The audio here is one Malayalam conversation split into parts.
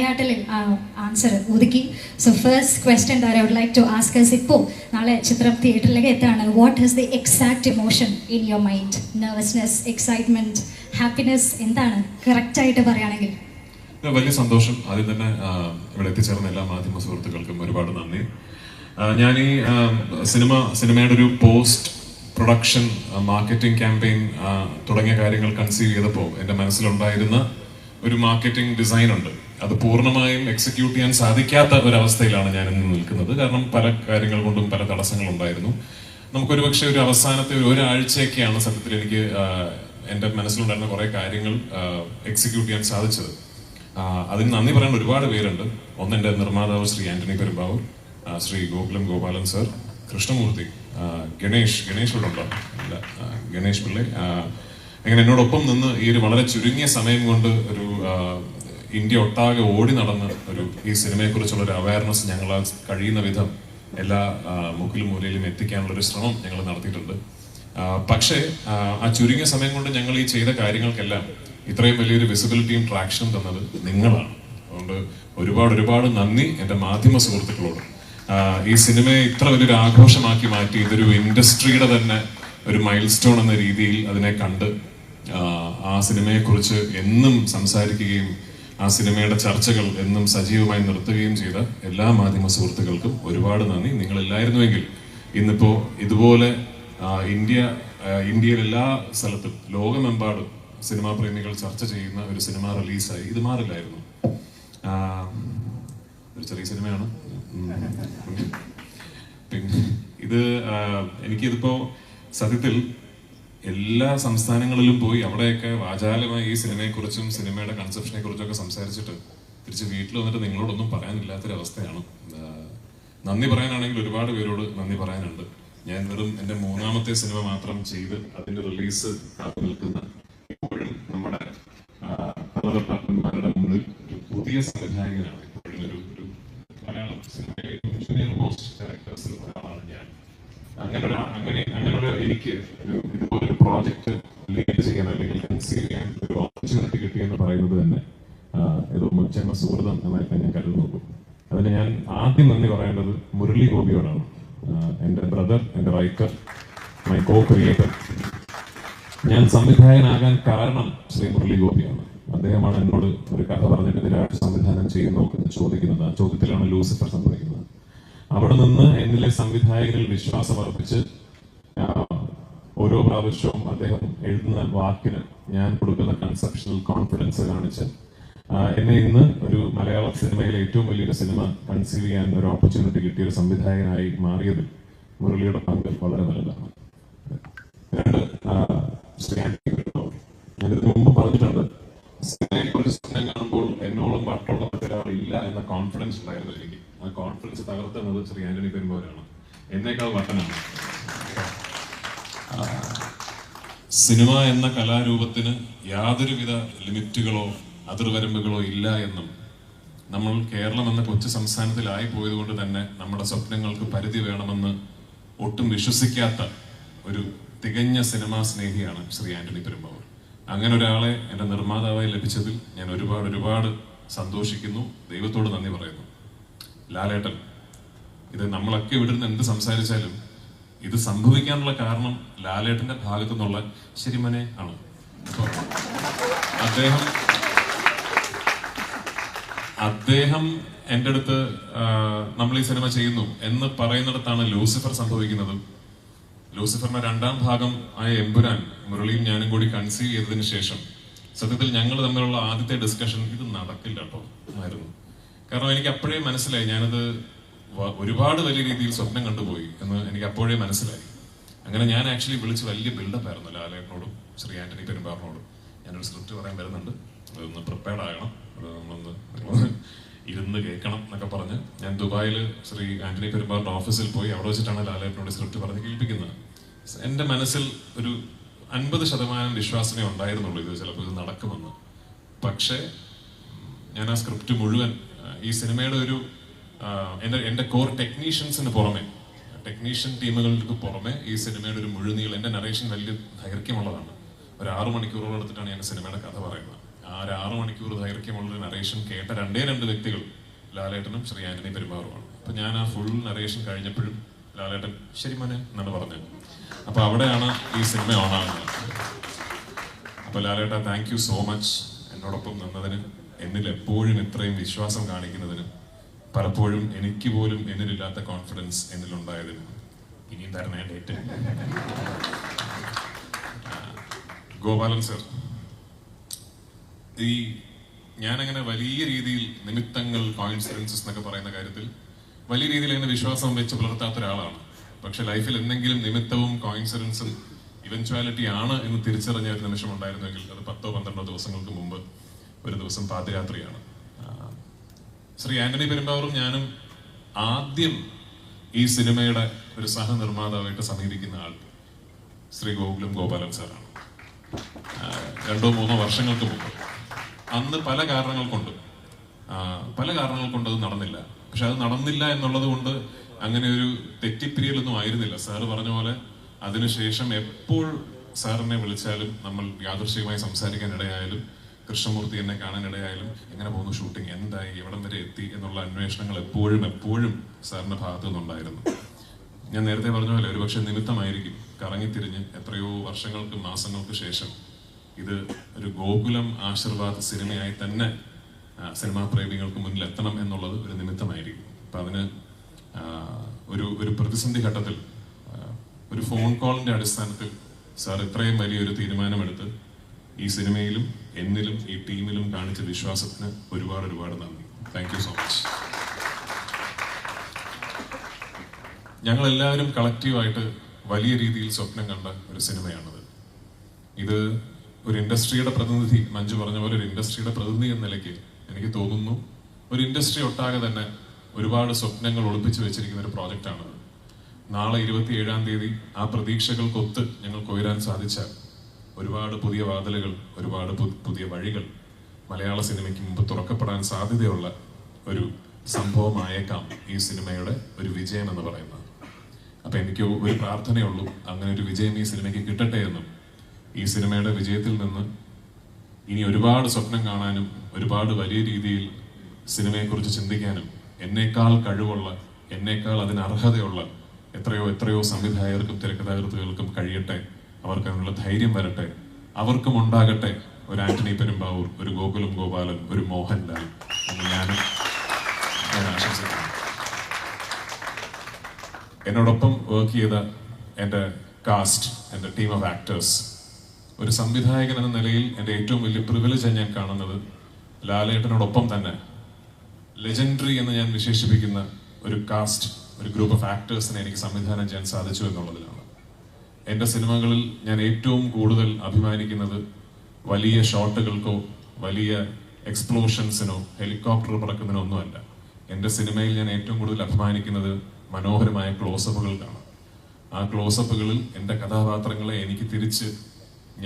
വിളയാട്ടലിൽ ആൻസർ ഒതുക്കി. So first question there I would like to ask is ഇപ്പോൾ നാളെ ചിത്രം തിയേറ്ററിലേക്ക് എത്താണ് what is the exact emotion in your mind nervousness excitement happiness എന്താണ്? കറക്റ്റായിട്ട് പറയുകയാണെങ്കിൽ. വലിയ സന്തോഷം. ആദ്യം തന്നെ ഇവിടെ എത്തിച്ചേർന്ന എല്ലാ മാധ്യമ സുഹൃത്തുക്കൾക്കും ഒരുപാട് നന്ദി. ഞാൻ ഈ സിനിമ സിനിമയുടെ ഒരു പോസ്റ്റ് പ്രൊഡക്ഷൻ മാർക്കറ്റിംഗ് ക്യാമ്പയിൻ തുടങ്ങിയ കാര്യങ്ങൾ കൺസീവ് ചെയ്തപ്പോൾ എന്റെ മനസ്സിലുണ്ടായിരുന്ന ഒരു മാർക്കറ്റിംഗ് ഡിസൈൻ ഉണ്ട്. അത് പൂർണമായും എക്സിക്യൂട്ട് ചെയ്യാൻ സാധിക്കാത്ത ഒരവസ്ഥയിലാണ് ഞാൻ ഇന്ന് നിൽക്കുന്നത്. കാരണം പല കാര്യങ്ങൾ കൊണ്ടും പല തടസ്സങ്ങളുണ്ടായിരുന്നു. നമുക്കൊരു പക്ഷേ ഒരു അവസാനത്തെ ഒരു ഒരാഴ്ചയൊക്കെയാണ് സത്യത്തിൽ എനിക്ക് എന്റെ മനസ്സിലുണ്ടായിരുന്ന കുറേ കാര്യങ്ങൾ എക്സിക്യൂട്ട് ചെയ്യാൻ സാധിച്ചത്. അതിന് നന്ദി പറയാൻ ഒരുപാട് പേരുണ്ട്. ഒന്ന് എന്റെ നിർമ്മാതാവ് ശ്രീ ആന്റണി പെരുമ്പാവൂർ ശ്രീ ഗോകുലം ഗോപാലൻ സർ കൃഷ്ണമൂർത്തി ഗണേഷ് ഗണേഷ് ഇവിടെ ഉണ്ടോ? അല്ല ഗണേഷ് പിള്ളേ അങ്ങനെ എന്നോടൊപ്പം നിന്ന് ഈ ഒരു വളരെ ചുരുങ്ങിയ സമയം കൊണ്ട് ഒരു ഇന്ത്യ ഒട്ടാകെ ഓടി നടന്ന് ഒരു ഈ സിനിമയെക്കുറിച്ചുള്ള ഒരു അവയർനെസ് ഞങ്ങൾ കഴിയുന്ന വിധം എല്ലാ മുക്കിലും മൂലയിലും എത്തിക്കാനുള്ള ഒരു ശ്രമം ഞങ്ങൾ നടത്തിയിട്ടുണ്ട്. പക്ഷേ ആ, ചുരുങ്ങിയ സമയം കൊണ്ട് ഞങ്ങൾ ഈ ചെയ്ത കാര്യങ്ങൾക്കെല്ലാം ഇത്രയും വലിയൊരു വിസിബിലിറ്റിയും ട്രാക്ഷനും തന്നത് നിങ്ങളാണ്. അതുകൊണ്ട് ഒരുപാട് ഒരുപാട് നന്ദി എന്റെ മാധ്യമ സുഹൃത്തുക്കളോട്. ഈ സിനിമയെ ഇത്ര വലിയൊരു ആഘോഷമാക്കി മാറ്റി ഇതൊരു ഇൻഡസ്ട്രിയുടെ തന്നെ ഒരു മൈൽ സ്റ്റോൺ എന്ന രീതിയിൽ അതിനെ കണ്ട് ആ സിനിമയെക്കുറിച്ച് എന്നും സംസാരിക്കുകയും ആ സിനിമയുടെ ചർച്ചകൾ എന്നും സജീവമായി നിർത്തുകയും ചെയ്ത എല്ലാ മാധ്യമ സുഹൃത്തുക്കൾക്കും ഒരുപാട് നന്ദി. നിങ്ങളില്ലായിരുന്നുവെങ്കിൽ ഇന്നിപ്പോൾ ഇന്നിപ്പോ ഇതുപോലെ ഇന്ത്യ ഇന്ത്യയിലെ എല്ലാ സ്ഥലത്തും ലോകമെമ്പാടും സിനിമാ പ്രേമികൾ ചർച്ച ചെയ്യുന്ന ഒരു സിനിമ റിലീസായി. ഇത് മാറില്ലായിരുന്നു. ഒരു ചെറിയ സിനിമയാണ്. പിന്നെ ഇത് എനിക്കിതിപ്പോൾ എനിക്കിതിപ്പോ സത്യത്തിൽ എല്ലാ സംസ്ഥാനങ്ങളിലും പോയി അവിടെയൊക്കെ വാചാലമായി ഈ സിനിമയെക്കുറിച്ചും സിനിമയുടെ കൺസെപ്ഷനെ കുറിച്ചൊക്കെ സംസാരിച്ചിട്ട് തിരിച്ച് വീട്ടിൽ വന്നിട്ട് നിങ്ങളോടൊന്നും പറയാനില്ലാത്തൊരവസ്ഥയാണ്. നന്ദി പറയാനാണെങ്കിൽ ഒരുപാട് പേരോട് നന്ദി പറയാനുണ്ട്. ഞാൻ വെറും എന്റെ മൂന്നാമത്തെ സിനിമ മാത്രം ചെയ്ത് അതിന്റെ റിലീസ് നിൽക്കുന്ന ഇപ്പോഴും നമ്മുടെ ആ, കഥാപാത്രന്മാരുടെ മുന്നിൽ പുതിയ സംവിധായകനാണ്. ഇപ്പോഴും ഒരു ഒരു മലയാളം ജൂനിയർ മോസ്റ്റ് ഞാൻ. അങ്ങനെ അങ്ങനെ അങ്ങനെ എനിക്ക് ഒരു പ്രോജക്റ്റ് ലീഡ് ചെയ്യാൻ അല്ലെങ്കിൽ കൺസീവ് ചെയ്യാൻ ഒരു ഓപ്പർച്യൂണിറ്റി കിട്ടിയെന്ന് പറയുന്നത് തന്നെ ഏതോ മുച്ചെന്ന സുഹൃതം എന്നായിട്ട് ഞാൻ കരുതുന്നുള്ളൂ അതിന് ഞാൻ ആദ്യം നന്ദി പറയേണ്ടത് മുരളി ഗോപിയോടാണ്. എന്റെ ബ്രദർ എന്റെ റൈറ്റർ മൈ കോ ക്രിയേറ്റർ ഞാൻ സംവിധായകനാകാൻ കാരണം ശ്രീ മുരളി ഗോപിയാണ്. അദ്ദേഹമാണ് എന്നോട് ഒരു കഥ പറഞ്ഞിട്ട് ഇതിലായിട്ട് സംവിധാനം ചെയ്യുന്നു എന്ന് ചോദിക്കുന്നത്. ആ ചോദ്യത്തിലാണ് ലൂസിഫർ സംഭവിക്കുന്നത്. അവിടെ നിന്ന് എന്നിലെ സംവിധായകരിൽ വിശ്വാസം അർപ്പിച്ച് ഓരോ പ്രാവശ്യവും അദ്ദേഹം എഴുതുന്ന വാക്കിന് ഞാൻ കൊടുക്കുന്ന കൺസെപ്ഷണൽ കോൺഫിഡൻസ് കാണിച്ച് എന്നെ ഇന്ന് ഒരു മലയാള സിനിമയിലെ ഏറ്റവും വലിയൊരു സിനിമ കൺസീവ് ചെയ്യാൻ ഒരു ഓപ്പർച്യൂണിറ്റി കിട്ടിയ ഒരു സംവിധായകനായി മാറിയതിൽ മുരളിയുടെ പങ്ക് വളരെ വലുതാണ്. ഞാനിതിനു മുമ്പ് പറഞ്ഞിട്ടുണ്ട് സിനിമയെക്കുറിച്ച് സിനിമ കാണുമ്പോൾ എന്നോളം പട്ടുള്ള മറ്റൊരാളില്ല എന്ന കോൺഫിഡൻസ് ഉണ്ടായിരുന്നു എനിക്ക്. ആ കോൺഫിഡൻസ് തകർത്തുന്നത് ശ്രീ ആന്റണി പെരുമ്പോരാണ്. എന്നേക്കാൾ വട്ടനാണ് ആ, സിനിമ എന്ന കലാരൂപത്തിന് യാതൊരുവിധ ലിമിറ്റുകളോ അതിർവരമ്പുകളോ ഇല്ല എന്നും നമ്മൾ കേരളം എന്ന കൊച്ചു സംസ്ഥാനത്തിലായി പോയതുകൊണ്ട് തന്നെ നമ്മുടെ സ്വപ്നങ്ങൾക്ക് പരിധി വേണമെന്ന് ഒട്ടും വിശ്വസിക്കാത്ത ഒരു തികഞ്ഞ സിനിമാ സ്നേഹിയാണ് ശ്രീ ആന്റണി പെരുമ്പാവൂർ. അങ്ങനെ ഒരാളെ എന്റെ നിർമ്മാതാവായി ലഭിച്ചതിൽ ഞാൻ ഒരുപാട് ഒരുപാട് സന്തോഷിക്കുന്നു. ദൈവത്തോട് നന്ദി പറയുന്നു. ലാലേട്ടൻ ഇത് നമ്മളൊക്കെ ഇവിടുന്ന് എന്ത് സംസാരിച്ചാലും ഇത് സംഭവിക്കാനുള്ള കാരണം ലാലേട്ടന്റെ ഭാഗത്തു നിന്നുള്ള ശരിമനെ ആണ്. അദ്ദേഹം അദ്ദേഹം എന്റെ അടുത്ത് നമ്മൾ ഈ സിനിമ ചെയ്യുന്നു എന്ന് പറയുന്നിടത്താണ് ലൂസിഫർ സംഭവിക്കുന്നത്. ലൂസിഫറിന്റെ രണ്ടാം ഭാഗം ആയ എമ്പുരാൻ മുരളിയും ഞാനും കൂടി കൺസീവ് ചെയ്തതിനു ശേഷം. സത്യത്തിൽ ഞങ്ങൾ തമ്മിലുള്ള ആദ്യത്തെ ഡിസ്കഷൻ ഇത് നടക്കില്ല കേട്ടോ ആയിരുന്നു കാരണം എനിക്ക് അപ്പോഴേ മനസ്സിലായി ഞാനത് ഒരുപാട് വലിയ രീതിയിൽ സ്വപ്നം കണ്ടുപോയി എന്ന് എനിക്ക് അപ്പോഴേ മനസ്സിലായി. അങ്ങനെ ഞാൻ ആക്ച്വലി വിളിച്ച് വലിയ ബിൽഡപ്പ് ആയിരുന്നു ലാലേട്ടനോടും ശ്രീ ആന്റണി പെരുമ്പാറിനോടും ഞാനൊരു സ്ക്രിപ്റ്റ് പറയാൻ വരുന്നുണ്ട്. അതൊന്ന് പ്രിപ്പയർഡ് ആകണം. നമ്മളൊന്ന് ഇരുന്ന് കേൾക്കണം എന്നൊക്കെ പറഞ്ഞ് ഞാൻ ദുബായിൽ ശ്രീ ആന്റണി പെരുമ്പാറിന്റെ ഓഫീസിൽ പോയി അവിടെ വെച്ചിട്ടാണ് ലാലേട്ടനോട് സ്ക്രിപ്റ്റ് പറഞ്ഞ് കേൾപ്പിക്കുന്നത് എന്റെ മനസ്സിൽ ഒരു അൻപത് ശതമാനം വിശ്വാസമേ ഉണ്ടായിരുന്നുള്ളൂ ഇത് ചിലപ്പോൾ ഇത് നടക്കുമെന്ന്. പക്ഷേ ഞാൻ ആ സ്ക്രിപ്റ്റ് മുഴുവൻ ഈ സിനിമയുടെ ഒരു എന്റെ എന്റെ കോർ ടെക്നീഷ്യൻസിന് പുറമെ ടെക്നീഷ്യൻ ടീമുകൾക്ക് പുറമെ ഈ സിനിമയുടെ ഒരു മുഴുനീൾ എന്റെ നറേഷൻ വലിയ ദൈർഘ്യമുള്ളതാണ്. ഒരു ആറു മണിക്കൂറോളം എടുത്തിട്ടാണ് ഞാൻ സിനിമയുടെ കഥ പറയുന്നത്. ആ ഒരു ആറു മണിക്കൂർ ദൈർഘ്യമുള്ള നറേഷൻ കേട്ട രണ്ടേ രണ്ട് വ്യക്തികൾ ലാലേട്ടനും ശ്രീ ആന്റണി പെരുമാറുമാണ്. അപ്പൊ ഞാൻ ആ ഫുൾ നറേഷൻ കഴിഞ്ഞപ്പോഴും ലാലേട്ടൻ ശരി മോനെ എന്നാണ് പറഞ്ഞത്. അപ്പൊ അവിടെയാണ് ഈ സിനിമ ഓണാകുന്നത് അപ്പൊ ലാലേട്ട താങ്ക് യു സോ മച്ച് എന്നോടൊപ്പം നിന്നതിന് എന്നിൽ എപ്പോഴും ഇത്രയും വിശ്വാസം കാണിക്കുന്നതിന് പലപ്പോഴും എനിക്ക് പോലും എന്നിലില്ലാത്ത കോൺഫിഡൻസ് എന്നിലുണ്ടായതിന് ഇനിയും തരണേ ഡേറ്റ് ഗോപാലൻ സർ ഈ ഞാനങ്ങനെ വലിയ രീതിയിൽ നിമിത്തങ്ങൾ കോയിൻസിഡൻസസ് എന്നൊക്കെ പറയുന്ന കാര്യത്തിൽ വലിയ രീതിയിൽ അങ്ങനെ വിശ്വാസം വെച്ച് പുലർത്താത്ത ഒരാളാണ്. പക്ഷെ ലൈഫിൽ എന്തെങ്കിലും നിമിത്തവും കോയിൻസിഡൻസും ഇവൻച്വാലിറ്റി ആണ് എന്ന് തിരിച്ചറിഞ്ഞ ഒരു നിമിഷം ഉണ്ടായിരുന്നെങ്കിൽ അത് പത്തോ പന്ത്രണ്ടോ ദിവസങ്ങൾക്ക് മുമ്പ് ഒരു ദിവസം പാതിരാത്രിയാണ് ശ്രീ ആന്റണി പെരുമ്പാവൂർ ഞാനും ആദ്യം ഈ സിനിമയുടെ ഒരു സഹനിർമ്മാതാവായിട്ട് സമീപിക്കുന്ന ആൾ ശ്രീ ഗോകുലം ഗോപാലൻ സാറാണ്. രണ്ടോ മൂന്നോ വർഷങ്ങൾക്ക് മുമ്പ്. അന്ന് പല കാരണങ്ങൾ കൊണ്ട് പല കാരണങ്ങൾ കൊണ്ട് അത് നടന്നില്ല. പക്ഷെ അത് നടന്നില്ല എന്നുള്ളത് കൊണ്ട് അങ്ങനെ ഒരു തെറ്റിപ്പിരിയലൊന്നും ആയിരുന്നില്ല. സാറ് പറഞ്ഞ പോലെ അതിനുശേഷം എപ്പോൾ സാറിനെ വിളിച്ചാലും നമ്മൾ യാദൃശ്ചികമായി സംസാരിക്കാൻ ഇടയായാലും കൃഷ്ണമൂർത്തി എന്നെ കാണാനിടയായാലും എങ്ങനെ പോകുന്നു ഷൂട്ടിംഗ് എന്തായി? എവിടം വരെ എത്തി? എന്നുള്ള അന്വേഷണങ്ങൾ എപ്പോഴും എപ്പോഴും സാറിന്റെ ഭാഗത്തു നിന്നുണ്ടായിരുന്നു. ഞാൻ നേരത്തെ പറഞ്ഞ പോലെ ഒരുപക്ഷെ നിമിത്തമായിരിക്കും കറങ്ങിത്തിരിഞ്ഞ് എത്രയോ വർഷങ്ങൾക്ക് മാസങ്ങൾക്ക് ശേഷം ഇത് ഒരു ഗോകുലം ആശീർവാദ് സിനിമയായി തന്നെ സിനിമാ പ്രേമികൾക്ക് മുന്നിൽ എത്തണം എന്നുള്ളത് ഒരു നിമിത്തമായിരിക്കും. അപ്പൊ അതിന് ഒരു ഒരു പ്രതിസന്ധി ഘട്ടത്തിൽ ഒരു ഫോൺ കോളിന്റെ അടിസ്ഥാനത്തിൽ സാർ ഇത്രയും വലിയൊരു തീരുമാനമെടുത്ത് ഈ സിനിമയിലും എന്നിലും ഈ ടീമിലും കാണിച്ച വിശ്വാസത്തിന് ഒരുപാട് ഒരുപാട് നന്ദി. താങ്ക് സോ മച്ച് ഞങ്ങൾ എല്ലാവരും കളക്റ്റീവായിട്ട് വലിയ രീതിയിൽ സ്വപ്നം കണ്ട ഒരു സിനിമയാണത്. ഇത് ഒരു ഇൻഡസ്ട്രിയുടെ പ്രതിനിധി മഞ്ജു പറഞ്ഞ പോലെ ഒരു ഇൻഡസ്ട്രിയുടെ പ്രതിനിധി എന്ന നിലയ്ക്ക് എനിക്ക് തോന്നുന്നു. ഒരു ഇൻഡസ്ട്രി ഒട്ടാകെ തന്നെ ഒരുപാട് സ്വപ്നങ്ങൾ ഒളിപ്പിച്ചു വെച്ചിരിക്കുന്ന ഒരു പ്രോജക്റ്റാണത്. നാളെ ഇരുപത്തി ഏഴാം തീയതി ആ പ്രതീക്ഷകൾക്കൊത്ത് ഞങ്ങൾക്ക് ഉയരാൻ സാധിച്ച ഒരുപാട് പുതിയ വാതിലുകൾ ഒരുപാട് പുതിയ വഴികൾ. മലയാള സിനിമയ്ക്ക് മുമ്പ് തുറക്കപ്പെടാൻ സാധ്യതയുള്ള ഒരു സംഭവമായേക്കാം ഈ സിനിമയുടെ ഒരു വിജയം എന്ന് പറയുന്നത്. അപ്പൊ എനിക്ക് ഒരു പ്രാർത്ഥനയുള്ളൂ അങ്ങനെ ഒരു വിജയം ഈ സിനിമയ്ക്ക് കിട്ടട്ടെ എന്നും. ഈ സിനിമയുടെ വിജയത്തിൽ നിന്ന് ഇനി ഒരുപാട് സ്വപ്നം കാണാനും ഒരുപാട് വലിയ രീതിയിൽ സിനിമയെക്കുറിച്ച് ചിന്തിക്കാനും എന്നേക്കാൾ കഴിവുള്ള എന്നേക്കാൾ അതിന് അർഹതയുള്ള എത്രയോ എത്രയോ സംവിധായകർക്കും തിരക്കഥാകൃത്തുകൾക്കും കഴിയട്ടെ അവർക്ക് അതിനുള്ള ധൈര്യം വരട്ടെ. അവർക്കും ഉണ്ടാകട്ടെ ഒരു ആന്റണി പെരുമ്പാവൂർ ഒരു ഗോകുലം ഗോപാലൻ ഒരു മോഹൻലാൽ എന്ന് ഞാനും ഞാൻ ആശംസിക്കുന്നു. എന്നോടൊപ്പം വർക്ക് ചെയ്ത എന്റെ കാസ്റ്റ് എന്റെ ടീം ഓഫ് ആക്ടേഴ്സ് ഒരു സംവിധായകൻ എന്ന നിലയിൽ എന്റെ ഏറ്റവും വലിയ പ്രിവിലേജ് ഞാൻ കാണുന്നത്. ലാലേട്ടനോടൊപ്പം തന്നെ ലെജൻഡറി എന്ന് ഞാൻ വിശേഷിപ്പിക്കുന്ന ഒരു കാസ്റ്റ് ഒരു ഗ്രൂപ്പ് ഓഫ് ആക്ടേഴ്സിനെ എനിക്ക് സംവിധാനം ചെയ്യാൻ സാധിച്ചു എന്നുള്ളതിലാണ്. എന്റെ സിനിമകളിൽ ഞാൻ ഏറ്റവും കൂടുതൽ അഭിമാനിക്കുന്നത് വലിയ ഷോട്ടുകൾക്കോ വലിയ എക്സ്പ്ലോഷൻസിനോ ഹെലികോപ്റ്റർ പറക്കുന്നതിനോ ഒന്നുമല്ല. എന്റെ സിനിമയിൽ ഞാൻ ഏറ്റവും കൂടുതൽ അഭിമാനിക്കുന്നത് മനോഹരമായ ക്ലോസപ്പുകൾക്കാണ്. ആ ക്ലോസപ്പുകളിൽ എന്റെ കഥാപാത്രങ്ങളെ എനിക്ക് തിരിച്ച്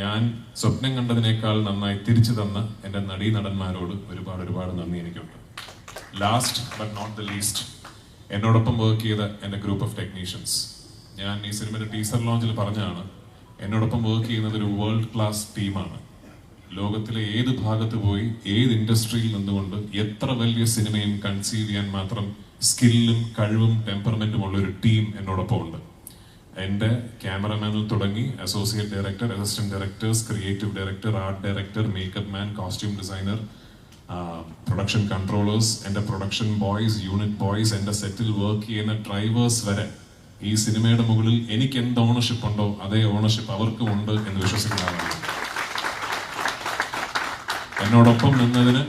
ഞാൻ സ്വപ്നം കണ്ടതിനേക്കാൾ നന്നായി തിരിച്ചു തന്ന എന്റെ നടീ നടന്മാരോട് ഒരുപാട് ഒരുപാട് നന്ദി എനിക്കുണ്ട്. Last but not the least എന്നോടൊപ്പം വർക്ക് ചെയ്ത എന്റെ ഗ്രൂപ്പ് ഓഫ് ടെക്നീഷ്യൻസ് ഞാൻ ഈ സിനിമയുടെ ടീസർ ലോഞ്ചിൽ പറഞ്ഞാണ് എന്നോടൊപ്പം വർക്ക് ചെയ്യുന്നത് ഒരു വേൾഡ് ക്ലാസ് ടീമാണ് ലോകത്തിലെ ഏത് ഭാഗത്ത് പോയി ഏത് ഇൻഡസ്ട്രിയിൽ നിന്നുകൊണ്ട് എത്ര വലിയ സിനിമയും കൺസീവ് ചെയ്യാൻ മാത്രം സ്കില്ലും കഴിവും ടെമ്പർമെന്റും ഉള്ള ഒരു ടീം എന്നോടൊപ്പം ഉണ്ട്. എന്റെ ക്യാമറമാനിൽ തുടങ്ങി associate director assistant directors creative director art director makeup man costume designer production controllers എന്റെ പ്രൊഡക്ഷൻ ബോയ്സ് യൂണിറ്റ് ബോയ്സ് എന്റെ സെറ്റിൽ വർക്ക് ചെയ്യുന്ന ഡ്രൈവേഴ്സ് വരെ ഈ സിനിമയുടെ മുകളിൽ എനിക്ക് എന്ത് ഓണർഷിപ്പ് ഉണ്ടോ അതേ ഓണർഷിപ്പ് അവർക്കും ഉണ്ട് എന്ന് വിശ്വസിക്കുന്ന ആളാണ് എന്നോടൊപ്പം നിന്നതിന്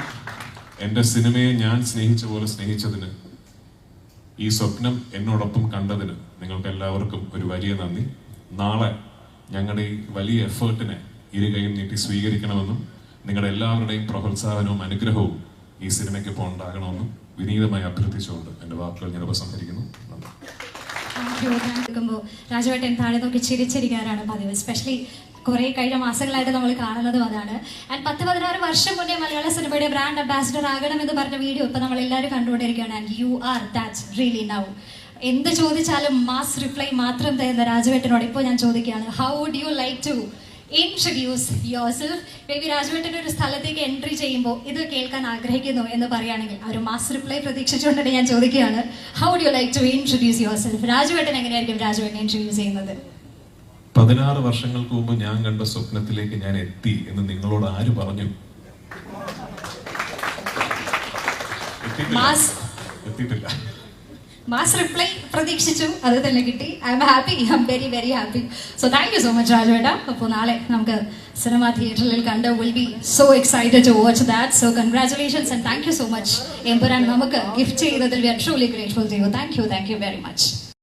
എന്റെ സിനിമയെ ഞാൻ സ്നേഹിച്ച പോലെ സ്നേഹിച്ചതിന് ഈ സ്വപ്നം എന്നോടൊപ്പം കണ്ടതിന് നിങ്ങൾക്ക് എല്ലാവർക്കും ഒരു വലിയ നന്ദി. നാളെ ഞങ്ങളുടെ ഈ വലിയ എഫേർട്ടിനെ ഇരു കൈയും നീട്ടി സ്വീകരിക്കണമെന്നും നിങ്ങളുടെ എല്ലാവരുടെയും പ്രോത്സാഹനവും അനുഗ്രഹവും ഈ സിനിമയ്ക്കൊപ്പം ഉണ്ടാകണമെന്നും വിനീതമായി അഭ്യർത്ഥിച്ചുകൊണ്ട് എന്റെ വാക്കുകൾ ഞാൻ ഉപസംഹരിക്കുന്നു നന്ദി കേൾക്കുമ്പോൾ രാജുവേട്ടൻ താഴെ നോക്കി ചിരിച്ചിരിക്കാനാണ് പതിവ്. എസ്പെഷ്യലി കുറെ കഴിഞ്ഞ മാസങ്ങളായിട്ട് നമ്മൾ കാണുന്നതും അതാണ്. ആൻഡ് പത്ത് പതിനാറ് വർഷം മുന്നേ മലയാള സിനിമയുടെ ബ്രാൻഡ് അംബാസിഡർ ആകണം എന്ന് പറഞ്ഞ വീഡിയോ ഇപ്പം നമ്മൾ എല്ലാവരും കണ്ടുകൊണ്ടിരിക്കുകയാണ്. And you are that really now എന്ത് ചോദിച്ചാലും മാസ് റിപ്ലൈ മാത്രം തരുന്ന രാജുവേട്ടനോട് ഇപ്പോൾ ഞാൻ ചോദിക്കുകയാണ് how would you like to introduce yourself baby രാജുവേട്ടന്റെ ഒരു സ്ഥലത്തേക്ക് എൻട്രി ചെയ്യുമ്പോൾ ഇത് കേൾക്കാൻ ആഗ്രഹിക്കുന്നു എന്ന് പറയുകയാണെങ്കിൽ ആ ഒരു മാസ് റിപ്ലൈ പ്രതീക്ഷിച്ചുകൊണ്ടാണ് ഞാൻ ചോദിക്കുകയാണ്. How do you like to introduce yourself രാജുവേട്ടൻ എങ്ങനെയായിരിക്കും രാജുവേട്ടനെ ഇൻട്രൊഡ്യൂസ് ചെയ്യുന്നത്? പതിനാറ് വർഷങ്ങൾക്ക് മുമ്പ് ഞാൻ കണ്ട സ്വപ്നത്തിലേക്ക് ഞാൻ എത്തി എന്ന് നിങ്ങളോട് ആര് പറഞ്ഞു? എത്തിയിട്ടില്ല. മാസ് റിപ്ലൈ പ്രതീക്ഷിച്ചു. അത് തന്നെ കിട്ടി. I'm happy I'm very very happy so thank you so much രാജുവേട്ട അപ്പോൾ നാളെ നമുക്ക് സിനിമ തിയേറ്ററിൽ കണ്ട് will be so excited to watch that so congratulations and thank you so much Empuraan നമുക്ക് ഗിഫ്റ്റ് ചെയ്തതിൽ we are truly grateful to thank you thank you very much